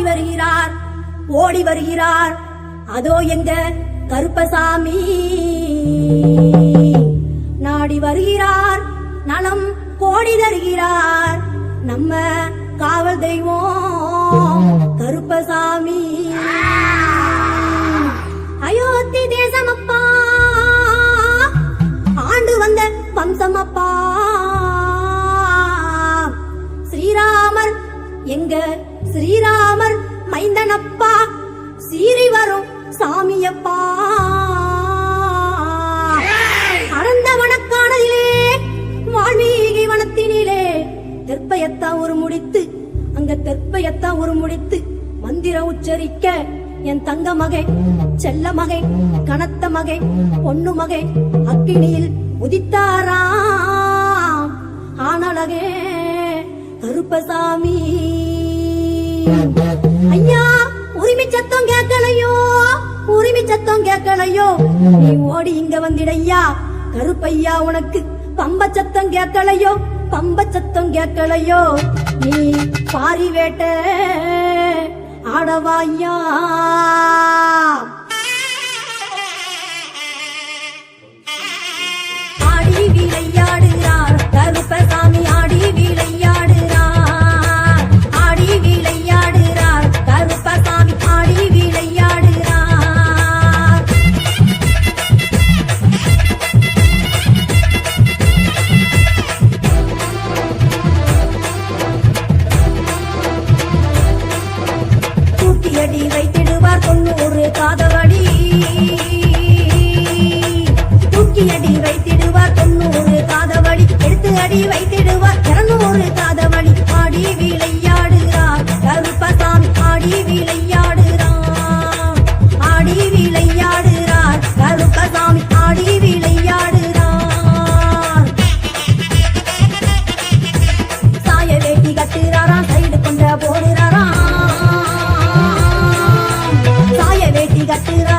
ஓடி வருகிறார் ஓடி வருகிறார். அதோ எங்க கருப்பசாமி. நாடி வருகிறார் நலம் கோடி தருகிறார். நம்ம காவல் தெய்வம் கருப்பசாமி. அயோத்தி தேசமப்பா ஆண்டு வந்த வம்சமப்பா. ஸ்ரீராமர் எங்க ஸ்ரீராம் மைந்தனப்பா சீறி வரும் சாமியப்பா. அறந்த வனக்கானதிலே வால்மீகி வனத்தினிலே தெற்பயத்தா ஒரு முடித்து அங்க தெற்பயத்தா ஒரு முடித்து மந்திரம் உச்சரிக்க என் தங்க மகை செல்ல மகை கனத்த மகை பொண்ணு மகை அக்கினியில் உதித்தாராம் ஆனழகே கருப்பசாமி. சத்தம் கேட்கலையோ? நீ ஓடி இங்க வந்திடையா? கருப்பையா உனக்கு பம்ப சத்தம் கேட்கலையோ? பம்ப சத்தம் கேட்கலையோ? நீ பாரி வேட்ட ஆடவாயா தூக்கியடி வைத்திடுவார் தொண்ணூறு காதவடி Mira, tira.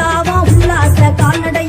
விழாவா உல்லாச கால்நடை